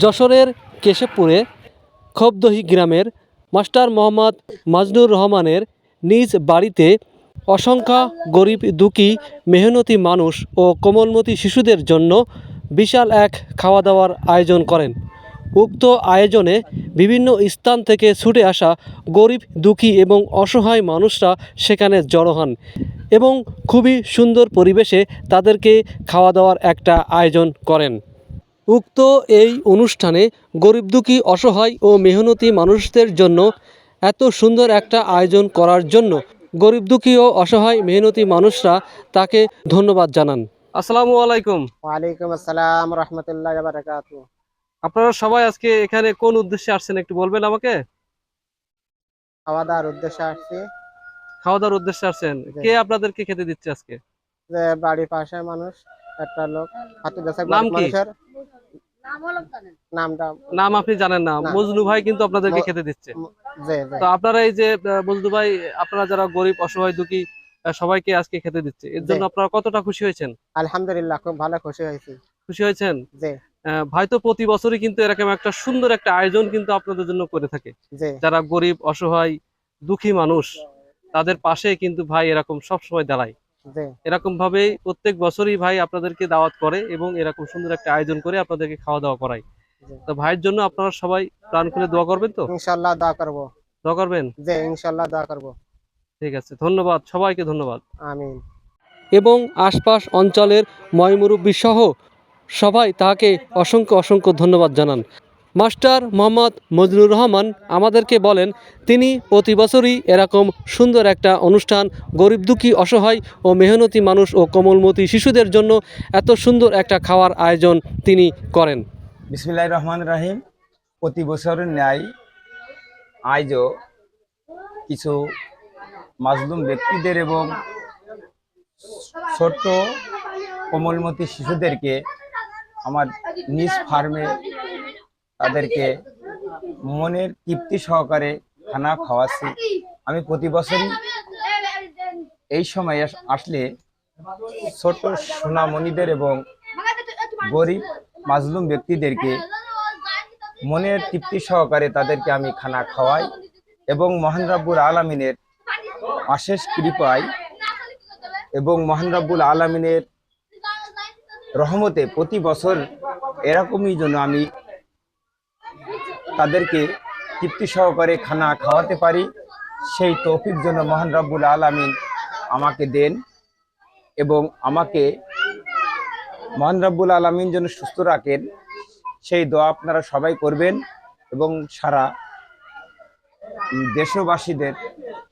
যশোরের কেশবপুরে খোবদহি গ্রামের মাস্টার মোহাম্মদ মাজনুর রহমানের নিজ বাড়িতে অসংখ্য গরিব দুঃখী, মেহনতি মানুষ ও কোমলমতি শিশুদের জন্য বিশাল এক খাওয়া দাওয়ার আয়োজন করেন। উক্ত আয়োজনে বিভিন্ন স্থান থেকে ছুটে আসা গরিব, দুঃখী এবং অসহায় মানুষরা সেখানে জড়ো হন এবং খুবই সুন্দর পরিবেশে তাদেরকে খাওয়া দাওয়ার একটা আয়োজন করেন। উক্ত এই অনুষ্ঠানে গরিব দুঃখী অসহায় ও মেহনতি মানুষদের জন্য এত সুন্দর একটা আয়োজন করার জন্য গরিব দুঃখী ও অসহায় মেহনতি মানুষরা তাকে ধন্যবাদ জানান। আসসালামু আলাইকুম। ওয়ালাইকুম আসসালাম রহমতুল্লাহ বারাকাত আপনারা সবাই আজকে এখানে কোন উদ্দেশ্যে আসছেন একটু বলবেন আমাকে? খাওয়া দাওয়ার উদ্দেশ্যে আসছি। খাওয়া দাওয়ার উদ্দেশ্যে আসছেন। কে আপনাদেরকে খেতে দিচ্ছে আজকে? যে বাড়ির পাশে মানুষ একটা লোক হাতে বেসা নাম কি? নাম আপনি জানেন না। মজনু ভাই কিন্তু আপনাদেরকে খেতে দিচ্ছে। তো আপনারা এই যে মজনু ভাই আপনারা যারা গরিব অসহায় দুঃখী সবাইকে আজকে খেতে দিচ্ছে। এর জন্য আপনারা কতটা খুশি হয়েছেন? আলহামদুলিল্লাহ খুব ভালো খুশি হয়েছি। খুশি হয়েছেন? আহ, ভাই তো প্রতি বছরই কিন্তু এরকম একটা সুন্দর একটা আয়োজন কিন্তু আপনাদের জন্য করে থাকে। যারা গরিব অসহায় দুঃখী মানুষ তাদের পাশে কিন্তু ভাই এরকম সব সময় দাঁড়ায়। এরকম ভাবেই প্রত্যেক বছরই ভাই আপনাদেরকে দাওয়াত করে এবং এরকম সুন্দর একটা আয়োজন করে আপনাদেরকে খাওয়া দাওয়া করায় তো ভাইয়ের জন্য আপনারা সবাই প্রাণ খুলে দোয়া করবেন তো? ইনশাল্লাহ দোয়া করব। দোয়া করবেন? যে ইনশাল্লাহ দোয়া করব। ঠিক আছে ধন্যবাদ সবাইকে ধন্যবাদ। আমিন। এবং আশপাশ অঞ্চলের ময়মুরব্বী সহ সবাই তাকে অসংখ্য অসংখ্য ধন্যবাদ জানান। মাস্টার মোহাম্মদ মজনুর রহমান আমাদেরকে বলেন, তিনি প্রতি বছরই এরকম সুন্দর একটা অনুষ্ঠান গরিব দুঃখী, অসহায় ও মেহনতি মানুষ ও কোমলমতি শিশুদের জন্য এত সুন্দর একটা খাওয়ার আয়োজন তিনি করেন। বিসমিল্লাহ রহমান রাহিম। প্রতি বছরের ন্যায় আজও কিছু মাজলুম ব্যক্তিদের এবং ছোট্ট কোমলমতি শিশুদেরকে আমার নিজ ফার্মে তাদেরকে মনের তৃপ্তি সহকারে খানা খাওয়াচ্ছি। আমি প্রতি বছরই এই সময় আস- আসলে ছোট্ট সোনামণিদের এবং গরিব মাজলুম ব্যক্তিদেরকে মনের তৃপ্তি সহকারে তাদেরকে আমি খানা খাওয়াই এবং মহান রাব্বুল আলমিনের অশেষ কৃপায় এবং মহান রাব্বুল আলমিনের রহমতে প্রতি বছর এরকমই জন্য আমি তাদেরকে তৃপ্তি সহকারে খানা খাওয়াতে পারি। সেই তৌফিক জন্য মহান রাব্বুল আলমিন আমাকে দেন এবং আমাকে মহান রাব্বুল আলমিন যেন সুস্থ রাখেন। সেই দোয়া আপনারা সবাই করবেন এবং সারা দেশবাসীদের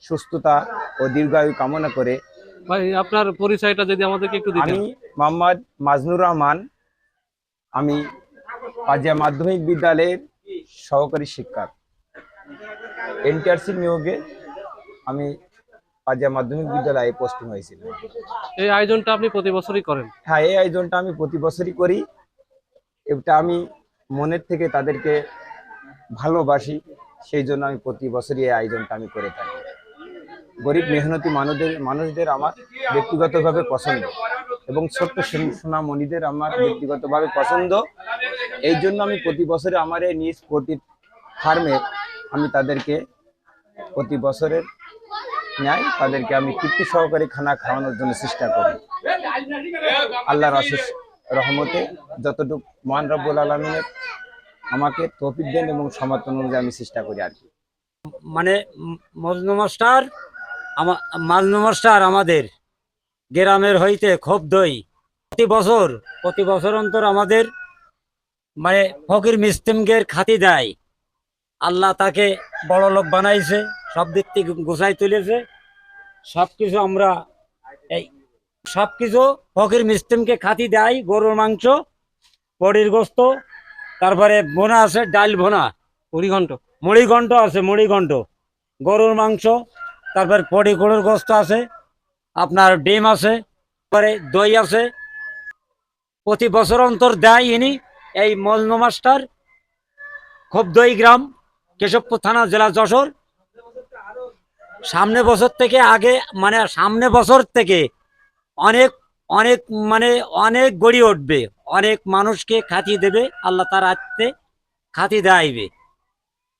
সুস্থতা ও দীর্ঘায়ু কামনা করে ভাই আপনার পরিচয়টা যদি আমাদেরকে একটু আমি মোহাম্মদ মাজনুর রহমান। আমি পাজিয়া মাধ্যমিক বিদ্যালয়ের সহকারী শিক্ষক। এনটিআরসি নিয়োগে আমি পাজিয়া মাধ্যমিক বিদ্যালয়ে পোস্টিং হয়েছিল এই আয়োজনটা আপনি প্রতি বছরই করেন? হ্যাঁ এই আয়োজনটা আমি প্রতি বছরই করি। এটা আমি মনের থেকে তাদেরকে ভালোবাসি সেই জন্য আমি প্রতি বছরই এই আয়োজনটা আমি করে থাকি। গরিব মেহনতি মানুষদের মানুষদের আমার ব্যক্তিগতভাবে পছন্দ এবং ছোট্ট সোন- সোনামণিদের আমার ব্যক্তিগতভাবে পছন্দ। এই জন্য আমি প্রতি বছরে আমার এই নিজ প্রতি ফার্মে আমি তাদেরকে প্রতি বছরের ন্যায় তাদেরকে আমি তৃপ্তি সহকারে খানা খাওয়ানোর জন্য চেষ্টা করি। আল্লাহর অশেষ রহমতে যতটুকু মহান রব্বুল আলমিনের আমাকে তৌফিক দেন এবং সমর্থন অনুযায়ী আমি চেষ্টা করি আর কি। মানে মজনু মাস্টার, আমা, মাজনু মাস্টার আমাদের গ্রামের হইতে খুব দই। প্রতি বছর প্রতি বছর অন্তর আমাদের মানে ফকির মিস্তিমগের খাতি দেয়। আল্লাহ তাকে বড় লোক বানাইছে সব দিক থেকে গোছাই তুলেছে। সব কিছু আমরা এই সব কিছু ফকির মিস্তিমকে খাতি দেয় গরুর মাংস বডির গোস্ত তারপরে বোনা আছে ডাল ভোনা। পরিঘণ্ট মুড়িঘণ্ট আছে মুড়িঘণ্ট। গরুর মাংস তারপর পটি গরুর গোস্ত আছে আপনার ডিম আছে তারপরে দই আছে। প্রতি বছর অন্তর দেয় ইনি। এই মজনু মাস্টার খুব দই গ্রাম কেশবপুর থানা জেলা যশোর। সামনে বছর থেকে আগে মানে সামনে বছর থেকে অনেক অনেক মানে অনেক গড়ি উঠবে। অনেক মানুষকে খাতিয়ে দেবে আল্লাহ তার আত্মে খাতি দেয়বে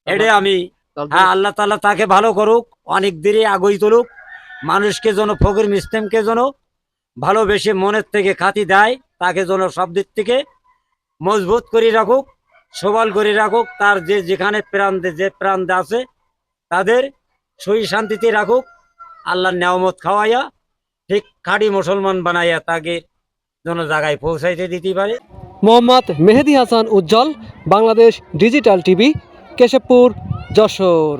এটা আমি হ্যাঁ আল্লাহ তাআলা তাকে ভালো করুক অনেক দেরি আগুই তুলুক মানুষকে যেন ফকির মিস্তেমকে যেন ভালোবেসে মনের থেকে খাতি দেয় তাকে যেন সব দিক থেকে মজবুত করে রাখুক, সবল করে রাখুক, তার যে যেখানে প্রান্তে যে প্রান্তে আছে, তাদের সই শান্তিতে রাখুক, আল্লাহর নেয়ামত খাওয়াইয়া, ঠিক খাঁটি মুসলমান বানাইয়া তাকে যেন জায়গায় পৌঁছাইতে দিতে পারে। Mohammad Mehedi Hasan Ujjwal, Bangladesh digital TV, Keshabpur, Jashore.